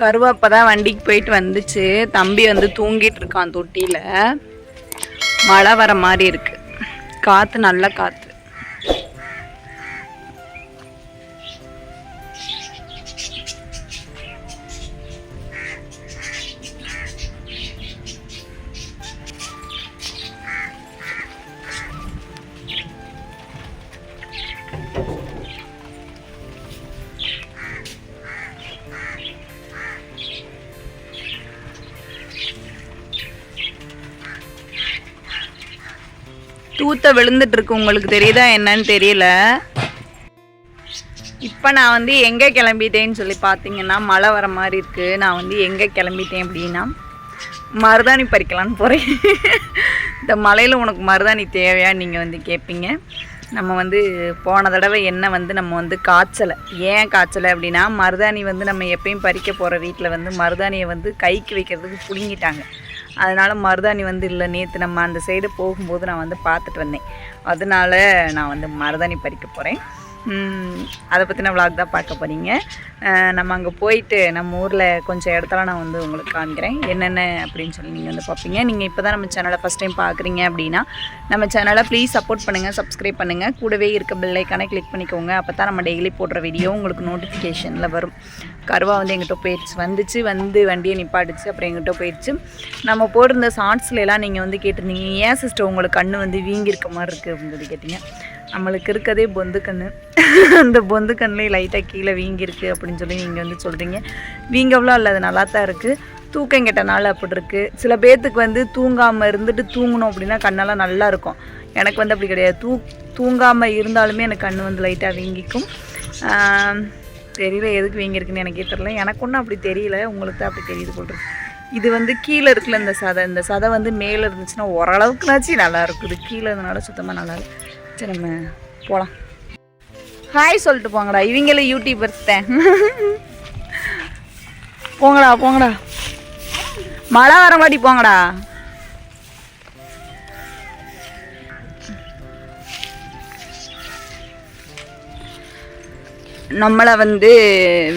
கருவாப்பா தான் வண்டிக்கு போயிட்டு வந்துச்சு. தம்பி வந்து தூங்கிட்டு இருக்கான் தொட்டியில். மழை வர மாதிரி இருக்கு. காற்று நல்ல காற்று தூத்த விழுந்துட்டு இருக்கு உங்களுக்கு தெரியுதா என்னன்னு தெரியல. இப்போ நான் வந்து எங்கே கிளம்பிட்டேன்னு சொல்லி பார்த்தீங்கன்னா மழை வர மாதிரி இருக்குது நான் வந்து எங்கே கிளம்பிட்டேன் அப்படின்னா மருதாணி பறிக்கலான்னு போகிறேன் இந்த மலையில் உனக்கு மருதாணி தேவையா நீங்கள் வந்து கேட்பீங்க நம்ம வந்து போன தடவை எண்ணெய் வந்து நம்ம வந்து காய்ச்சலை ஏன் காய்ச்சலை அப்படின்னா மருதாணி வந்து நம்ம எப்பயும் பறிக்க போகிற வீட்டில் வந்து மருதாணியை வந்து கைக்கு வைக்கிறதுக்கு பிடுங்கிட்டாங்க. அதனால் மருதாணி வந்து இல்லை நேற்று நம்ம அந்த சைடு போகும்போது நான் வந்து பார்த்துட்டு வந்தேன். அதனால நான் வந்து மருதாணி பறிக்க போகிறேன் அதை பற்றின விளாக் தான் பார்க்க போகிறீங்க நம்ம அங்கே போயிட்டு நம்ம ஊரில் கொஞ்சம் இடத்துல நான் வந்து உங்களுக்கு காண்கிறேன் என்னென்ன அப்படின்னு சொல்லி நீங்கள் வந்து பார்ப்பீங்க. நீங்கள் இப்போ தான் நம்ம சேனலை ஃபஸ்ட் டைம் பார்க்குறீங்க அப்படின்னா நம்ம சேனலை ப்ளீஸ் சப்போர்ட் பண்ணுங்கள் சப்ஸ்கிரைப் பண்ணுங்கள் கூடவே இருக்க பில்லைக்கானே கிளிக் பண்ணிக்கோங்க. அப்போ தான் நம்ம டெய்லி போடுற வீடியோ உங்களுக்கு நோட்டிஃபிகேஷனில் வரும். கருவா வந்து எங்கிட்ட போயிடுச்சு. வந்துச்சு வந்து வண்டியை நிப்பாடிச்சு அப்புறம் எங்கிட்ட போயிடுச்சு. நம்ம போட்டிருந்த ஷார்ட்ஸ்ல எல்லாம் நீங்கள் வந்து கேட்டிருந்தீங்க ஏன் சிஸ்டர் உங்களுக்கு கண்ணு வந்து வீங்கியிருக்க மாதிரி இருக்குது அப்படின்னு சொல்லி கேட்டிங்க. நம்மளுக்கு இருக்கதே பொந்து கண்ணு. அந்த பொந்து கண்ணில் லைட்டாக கீழே வீங்கியிருக்கு அப்படின்னு சொல்லி நீங்கள் வந்து சொல்கிறீங்க வீங்கவெலாம் இல்லை அது நல்லா தான் இருக்குது தூக்கம் கெட்டனால அப்படி இருக்குது சில பேர்த்துக்கு வந்து தூங்காமல் இருந்துட்டு தூங்கணும் அப்படின்னா கண்ணெல்லாம் நல்லா இருக்கும். எனக்கு வந்து அப்படி கிடையாது. தூ தூங்காமல் இருந்தாலுமே எனக்கு கண் வந்து லைட்டாக வீங்கிக்கும். தெரியல எதுக்கு வீங்கியிருக்குன்னு எனக்கே தெரியல. எனக்கு ஒன்றும் அப்படி தெரியல. உங்களுக்கு தான் அப்படி தெரியுது போல் இது வந்து கீழே இருக்குல்ல இந்த சதை. இந்த சதை வந்து மேலே இருந்துச்சுன்னா ஓரளவுக்குனாச்சு நல்லா இருக்குது. கீழே இருந்தனால சுத்தமாக நல்லா இருக்குது சரி நம்ம போகலாம் ஹாய் சொல்லிட்டு போங்கடா. இவங்களே யூடியூபர்ஸ் தான் போங்கடா போங்கடா. மழை வர மாட்டி போங்கடா. நம்மளை வந்து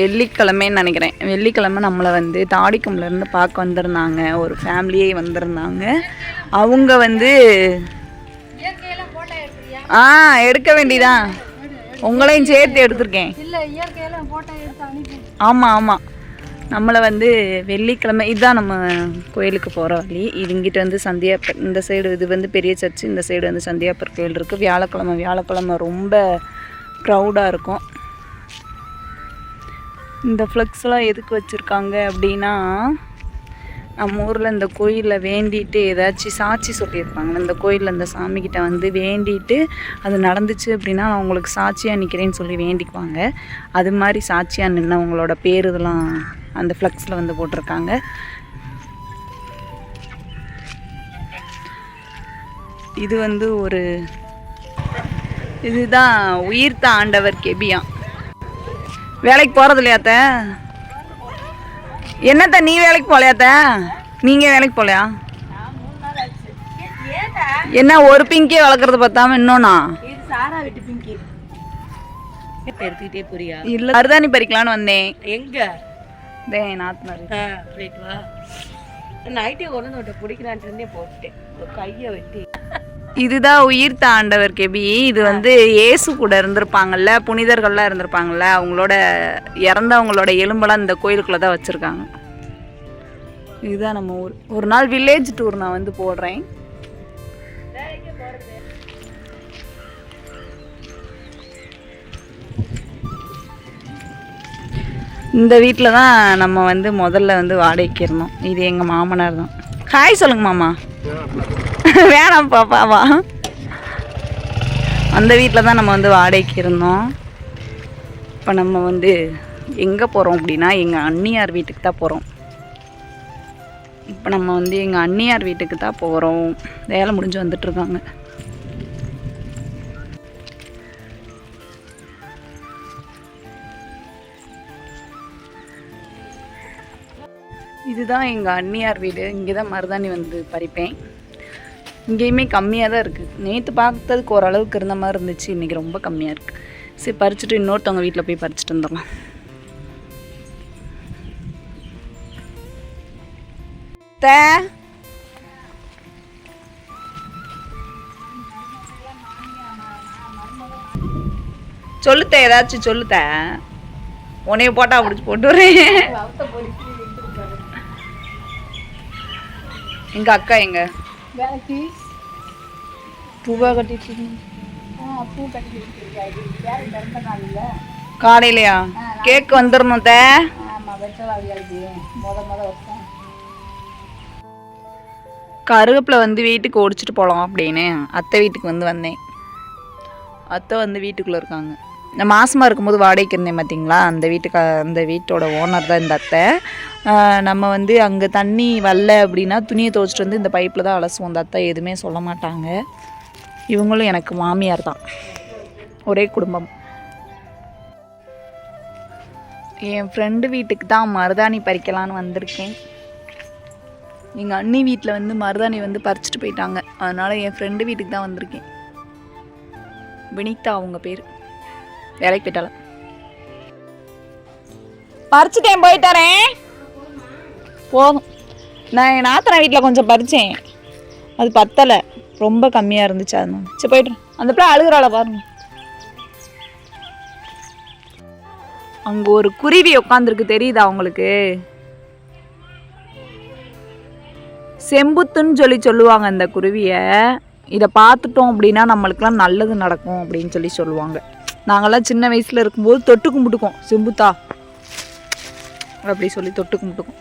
வெள்ளிக்கிழமைன்னு நினைக்கிறேன். வெள்ளிக்கிழமை நம்மளை வந்து தாடிக்கும்லேருந்து பார்க்க வந்திருந்தாங்க. ஒரு ஃபேமிலியே வந்திருந்தாங்க. அவங்க வந்து ஆ எடுக்க வேண்டியதான் உங்களையும் சேர்த்து எடுத்திருக்கேன். ஆமாம் ஆமாம் நம்மளை வந்து வெள்ளிக்கிழமை இதுதான் நம்ம கோயிலுக்கு போகிற வழி. இது இங்கிட்ட வந்து சந்தியாப்பர் இந்த சைடு இது வந்து பெரிய சர்ச்சு இந்த சைடு வந்து சந்தியாப்பர் கோயில் இருக்குது வியாழக்கிழமை வியாழக்கிழமை ரொம்ப க்ரௌடாக இருக்கும். இந்த ஃப்ளெக்ஸ்லாம் எதுக்கு வச்சுருக்காங்க அப்படின்னா நம்ம ஊரில் இந்த கோயிலில் வேண்டிட்டு ஏதாச்சும் சாட்சி சொல்லியிருப்பாங்க. இந்த கோயிலில் இந்த சாமிக்கிட்ட வந்து வேண்டிட்டு அது நடந்துச்சு அப்படின்னா நான் உங்களுக்கு சாட்சியாக நிற்கிறேன்னு சொல்லி வேண்டிக்குவாங்க. அது மாதிரி சாட்சியாக நின்னவங்களோட பேர் இதெல்லாம் அந்த ஃப்ளெக்ஸில் வந்து போட்டிருக்காங்க. இது வந்து ஒரு இதுதான் உயிர்த்த ஆண்டவர் கெபியான் வேலைக்கு போகிறது இல்லையாத்த என்னத்த நீ வேலைக்கு போகலையாத்த நீங்கள் வேலைக்கு போகலையா என்ன ஒரு பிங்கே வளர்க்குறது பார்த்தாம இன்னொன்னா? சாரா விட்டு பிங்கி எடுத்துக்கிட்டே போறியா? இல்லை மருதாணி பறிக்கலான்னு வந்தேன். எங்க? டே நாத்தனார். ரைட் வா. நைட்டே உன்ட்ட பிடிக்கிறான்ட்டு இருந்தே போட்டுட்டேன். கையை வெட்டி. இதுதான் உயிர் தாண்டவர் கெபி. இது வந்து இயேசு கூட இருந்திருப்பாங்கல்ல புனிதர்கள்லாம் இருந்திருப்பாங்கல்ல அவங்களோட இறந்தவங்களோட எலும்பெல்லாம் இந்த கோயிலுக்குள்ளே தான் வச்சுருக்காங்க. இதுதான் நம்ம ஊர். ஒரு நாள் வில்லேஜ் டூர் நான் வந்து போடுறேன். இந்த வீட்டில் தான் நம்ம வந்து முதல்ல வந்து வாடகைக்கு இருந்தோம். இது எங்கள் மாமனார் தான். ஹாய் சொல்லுங்க மாமா. வேணாம் பாப்பாவா அந்த வீட்டில் தான் நம்ம வந்து வாடகைக்கு இருந்தோம். இப்போ நம்ம வந்து எங்கே போகிறோம் அப்படின்னா எங்கள் அண்ணியார் வீட்டுக்கு தான் போகிறோம் இப்போ நம்ம வந்து எங்கள் அண்ணியார் வீட்டுக்கு தான் போகிறோம் வேலை முடிஞ்சு வந்துட்டுருக்காங்க. இதுதான் எங்கள் அண்ணியார் வீடு. இங்கே தான் மருதாணி வந்து பறிப்பேன். இங்கேயுமே கம்மியாக தான் இருக்குது நேற்று பார்த்ததுக்கு ஓரளவுக்கு இருந்த மாதிரி இருந்துச்சு. இன்றைக்கி ரொம்ப கம்மியாக இருக்குது சரி பறிச்சுட்டு இன்னொருத்தவங்க வீட்டில் போய் பறிச்சுட்டு வந்துடலாம். த. சொல்லுத்த ஏதாச்சும் சொல்லுத்த உன்னைய போட்டா பிடிச்சி போட்டு வரேன். எங்க அக்கா எங்க? வேலைக்கு பூவா கட்டிட்டு பூ கட்டி வேலை பிறந்த நாளில் காலையிலயா? கேக் வந்துடணும் தே. கருவேப்பிலை வந்து வீட்டுக்கு ஒடிச்சிட்டு போகலாம் அப்படின்னு அத்தை வீட்டுக்கு வந்து வந்தேன். அத்தை வந்து வீட்டுக்குள்ளே இருக்காங்க. இந்த மாதமாக இருக்கும்போது வாடகைக்கு இருந்தேன் பார்த்தீங்களா அந்த வீட்டுக்கு அந்த வீட்டோட ஓனர் தான் இந்த அத்தை. நம்ம வந்து அங்கே தண்ணி வரல அப்படின்னா துணியை துவைச்சிட்டு வந்து இந்த பைப்பில் தான் அலசுவோம். அந்த அத்தை எதுவுமே சொல்ல மாட்டாங்க. இவங்களும் எனக்கு மாமியார் தான். ஒரே குடும்பம். என் ஃப்ரெண்டு வீட்டுக்கு தான் மருதாணி பறிக்கலான்னு வந்திருக்கேன். எங்கள் அண்ணி வீட்டில் வந்து மருதாணி வந்து பறிச்சுட்டு போயிட்டாங்க. அதனால் என் ஃப்ரெண்டு வீட்டுக்கு தான் வந்திருக்கேன். வினிதா அவங்க பேர். வேலைக்கு போயிட்டாலும். பறிச்சுட்டேன் போயிட்டாரேன் போதும். நான் என் நாத்தனா வீட்டில் கொஞ்சம் பறித்தேன் அது பத்தலை. ரொம்ப கம்மியாக இருந்துச்சு அது சரி போயிட்டுறேன் அந்த பிள்ளை அழுகுறாள பாருங்க. அங்கே ஒரு குருவி உட்காந்துருக்கு தெரியுதா அவங்களுக்கு செம்புத்துன்னு சொல்லி சொல்லுவாங்க இந்த குருவியை. இதை பார்த்துட்டோம் அப்படின்னா நம்மளுக்கெல்லாம் நல்லது நடக்கும் அப்படின்னு சொல்லி சொல்லுவாங்க. நாங்கள்லாம் சின்ன வயசில் இருக்கும்போது தொட்டு கும்பிட்டுக்கோம் செம்புத்தா. அப்படி சொல்லி தொட்டு கும்பிட்டுக்கோம்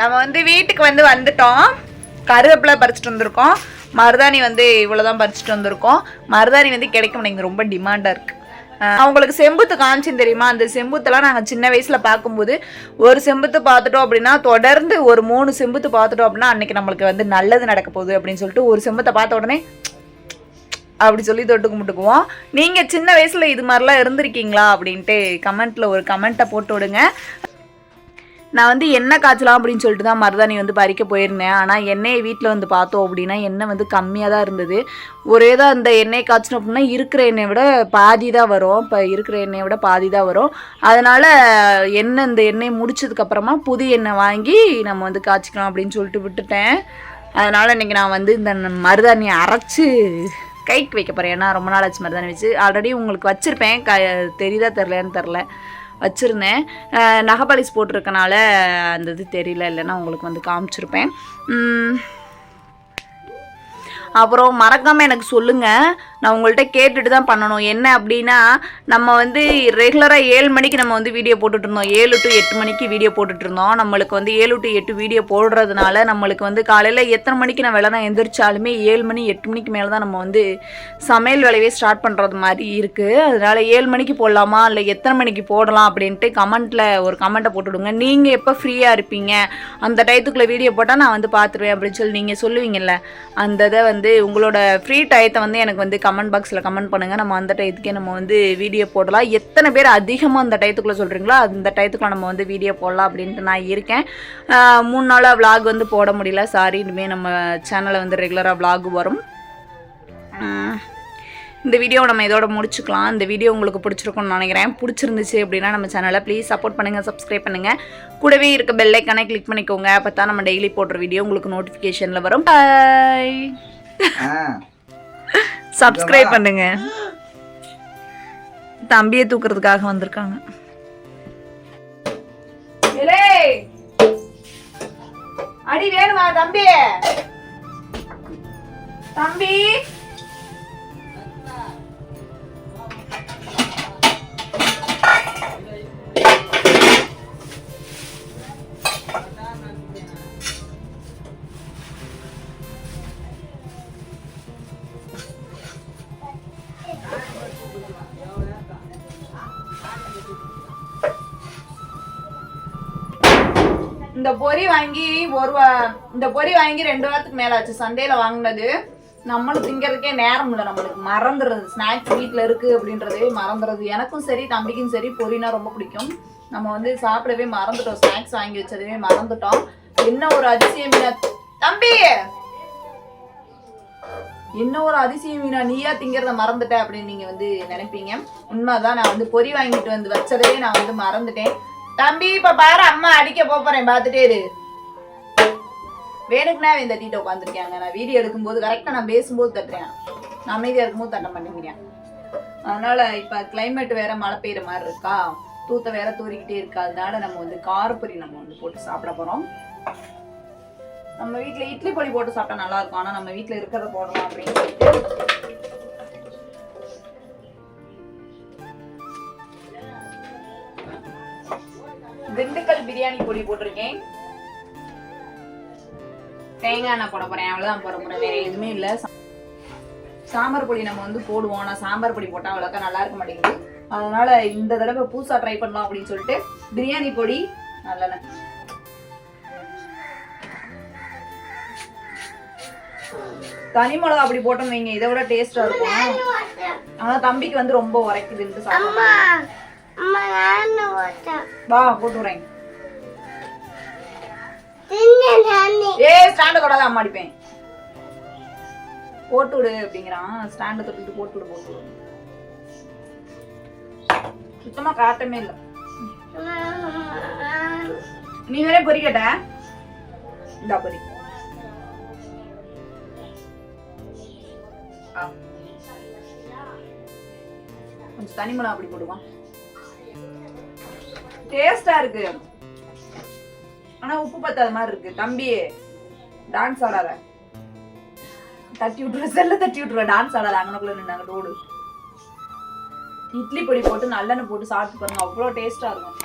நம்ம வந்து வீட்டுக்கு வந்து வந்துட்டோம். கருவேப்பிலை பறிச்சுட்டு வந்திருக்கோம். மருதாணி வந்து இவ்வளோதான் பறிச்சுட்டு வந்திருக்கோம். மருதாணி வந்து கிடைக்கும். இங்கே ரொம்ப டிமாண்டாக இருக்குது அவங்களுக்கு செம்புத்து காமிச்சின்னு தெரியுமா? அந்த செம்புத்தெல்லாம் நாங்கள் சின்ன வயசில் பார்க்கும்போது ஒரு செம்புத்து பார்த்துட்டோம் அப்படின்னா தொடர்ந்து ஒரு மூணு செம்புத்து பார்த்துட்டோம் அப்படின்னா அன்னைக்கு நம்மளுக்கு வந்து நல்லது நடக்க போகுது அப்படின்னு சொல்லிட்டு ஒரு செம்பத்தை பார்த்த உடனே அப்படி சொல்லி தொட்டு கும்பிட்டுக்குவோம். நீங்கள் சின்ன வயசில் இது மாதிரிலாம் இருந்திருக்கீங்களா? அப்படின்ட்டு கமெண்ட்டில் ஒரு கமெண்ட்டை போட்டு விடுங்க. நான் வந்து எண்ணெய் காய்ச்சலாம் அப்படின்னு சொல்லிட்டு தான் மருதாணி வந்து பறிக்க போயிருந்தேன். ஆனால் எண்ணெயை வீட்டில் வந்து பார்த்தோம் அப்படின்னா எண்ணெய் வந்து கம்மியாக தான் இருந்தது. ஒரே தான் அந்த எண்ணெய் காய்ச்சணும் அப்படின்னா இருக்கிற எண்ணெயை விட பாதி தான் வரும். இப்போ இருக்கிற எண்ணெயை விட பாதி தான் வரும். அதனால் எண்ணெய் இந்த எண்ணெய் முடிச்சதுக்கப்புறமா புது எண்ணெய் வாங்கி நம்ம வந்து காய்ச்சிக்கலாம் அப்படின்னு சொல்லிட்டு விட்டுட்டேன். அதனால் இன்றைக்கி நான் வந்து இந்த மருதாணியை அரைச்சி கைக்கு வைக்க போகிறேன் ஏன்னா ரொம்ப நாள் ஆச்சு மருதாணி வச்சு. ஆல்ரெடி உங்களுக்கு வச்சுருப்பேன். க தெரியுதா தெரிலன்னு தெரில வச்சுருந்தேன். அஹ் நகை போட்டிருக்கனால அந்த இது தெரியல. இல்லைன்னா உங்களுக்கு வந்து காமிச்சிருப்பேன். அப்புறம் மறக்காமல் எனக்கு சொல்லுங்கள் நான் உங்கள்கிட்ட கேட்டுட்டு தான் பண்ணணும். என்ன அப்படின்னா நம்ம வந்து ரெகுலராக ஏழு மணிக்கு நம்ம வந்து வீடியோ போட்டுட்டு இருந்தோம். ஏழு டு எட்டு மணிக்கு வீடியோ போட்டுட்டு இருந்தோம். நம்மளுக்கு வந்து ஏழு டு எட்டு வீடியோ போடுறதுனால நம்மளுக்கு வந்து காலையில் எத்தனை மணிக்கு நான் வேலை தான் எந்திரிச்சாலுமே ஏழு மணி எட்டு மணிக்கு மேலே தான் நம்ம வந்து சமையல் வேலையே ஸ்டார்ட் பண்ணுறது மாதிரி இருக்குது அதனால் ஏழு மணிக்கு போடலாமா? இல்லை எத்தனை மணிக்கு போடலாம்? அப்படின்ட்டு கமெண்ட்டில் ஒரு கமெண்ட்டை போட்டுவிடுங்க நீங்கள் எப்போ ஃப்ரீயாக இருப்பீங்க? அந்த டயத்துக்குள்ளே வீடியோ போட்டால் நான் வந்து பார்த்துருவேன் அப்படின்னு சொல்லி நீங்கள் சொல்லுவீங்கல்ல. அந்த இதை வந்து உங்களோட ஃப்ரீ டயத்தை வந்து எனக்கு வந்து கமெண்ட் பாக்ஸில் கமெண்ட் பண்ணுங்கள் நம்ம அந்த டயத்துக்கே நம்ம வந்து வீடியோ போடலாம். எத்தனை பேர் அதிகமாக அந்த டயத்துக்குள்ளே சொல்கிறீங்களோ அந்த டயத்துக்குள்ளே நம்ம வந்து வீடியோ போடலாம் அப்படின்ட்டு நான் இருக்கேன். மூணு நாளாக vlog வந்து போட முடியல. சாரி இனிமேல் நம்ம சேனலில் வந்து ரெகுலராக vlog வரும். இந்த வீடியோ நம்ம இதோட முடிச்சுக்கலாம். இந்த வீடியோ உங்களுக்கு பிடிச்சிருக்கும்னு நினைக்கிறேன். பிடிச்சிருந்துச்சு அப்படின்னா நம்ம சேனலை ப்ளீஸ் சப்போர்ட் பண்ணுங்கள் சப்ஸ்கிரைப் பண்ணுங்கள் கூடவே இருக்க பெல்லைக்கானே கிளிக் பண்ணிக்கோங்க. அப்போ தான் நம்ம டெய்லி போடுற வீடியோ உங்களுக்கு நோட்டிஃபிகேஷனில் வரும். பாய் சப்ஸ்கிரைப் பண்ணுங்க. தம்பியை தூக்குறதுக்காக வந்திருக்காங்க. அடி வேணுமா தம்பி? தம்பி? இந்த பொரி வாங்கி ஒரு இந்த பொரி வாங்கி ரெண்டு வாரத்துக்கு மேல ஆச்சு. சந்தையில வாங்கினது நம்மளும் திங்கிறதுக்கே நேரம் இல்லை நம்மளுக்கு. மறந்துடுறது. ஸ்நாக்ஸ் வீட்டில் இருக்கு அப்படின்றதே மறந்துடுறது. எனக்கும் சரி தம்பிக்கும் சரி பொரினா ரொம்ப பிடிக்கும். நம்ம வந்து சாப்பிடவே மறந்துட்டோம். ஸ்நாக்ஸ் வாங்கி வச்சதவே மறந்துட்டோம். என்ன ஒரு அதிசயம் மீனா? தம்பி! என்ன ஒரு அதிசயம் மீனா? நீயா திங்கிறத மறந்துட்ட அப்படின்னு நீங்க வந்து நினைப்பீங்க. உண்மைதான் நான் வந்து பொரி வாங்கிட்டு வந்து வச்சதே நான் வந்து மறந்துட்டேன். தம்பி இப்ப பாரு அம்மா அடிக்க போறேன். பாத்துட்டே இரு. வேணுக்குனா இந்த தட்டிட்டு உட்காந்துருக்காங்க நான் வீடியோ எடுக்கும்போது கரெக்டாக நான் பேசும்போது தட்டுறேன். நான் அமைதியாக இருக்கும்போது தட்ட மாட்டேங்கிறேன். அதனால இப்போ கிளைமேட் வேற மழை பெய்யுற மாதிரி இருக்கா? தூத்த வேற தூரிக்கிட்டே இருக்கா? அதனால நம்ம வந்து காரப்பொரி நம்ம வந்து போட்டு சாப்பிட போறோம். நம்ம வீட்டில் இட்லி பொடி போட்டு சாப்பிட்டா நல்லா இருக்கும். ஆனா நம்ம வீட்டில் இருக்கிறத போடணும் அப்படின்னு சொல்லிட்டு பிரியாணி பொடி போட்டிருக்கேன். தேங்காய் எண்ணெய் போட போறேன். அவ்வளவுதான் போட போறேன். வேற எதுவுமே இல்ல. சாம்பார் பொடி நம்ம வந்து போடுவோம். ஆனா சாம்பார் பொடி போட்டா அவ்வளோக்கா நல்லா இருக்க மாட்டேங்குது. அதனால இந்த தடவை புதுசா ட்ரை பண்ணலாம் அப்படின்னு சொல்லிட்டு பிரியாணி பொடி நல்லெண்ணெய். தனி மிளகா அப்படி போட்டோம் வைங்க. இதை விட டேஸ்டா இருக்கும். ஆனா தம்பிக்கு வந்து ரொம்ப ஓட்டேன் வா போட்டு நானே ஏ ஸ்டாண்ட தொடாத அம்மா அடிப்பேன். போட்டு விடு அப்படிங்கிறான். ஸ்டாண்ட தொட்டு போட்டு விடு போட்டு விடு. சுத்தமா காட்டமே இல்ல. நீ வேற பொறிக்கட்ட இந்த பொறி. கொஞ்சம் தனி மிளகா அப்படி போடுவான் டேஸ்டா இருக்கு. ஆனா உப்பு பத்தாத மாதிரி இருக்கு. தம்பி டான்ஸ் ஆடாத. தட்டி விட்டுருவ செல்ல தட்டி விட்டுருவ டான்ஸ் ஆடாத. அங்கனக்குள்ள நின்னாங்க ரோடு இட்லி பொடி போட்டு நல்லெண்ணெய் போட்டு சாப்பிட்டு பாருங்க. அவ்வளோ டேஸ்டா இருக்கும்.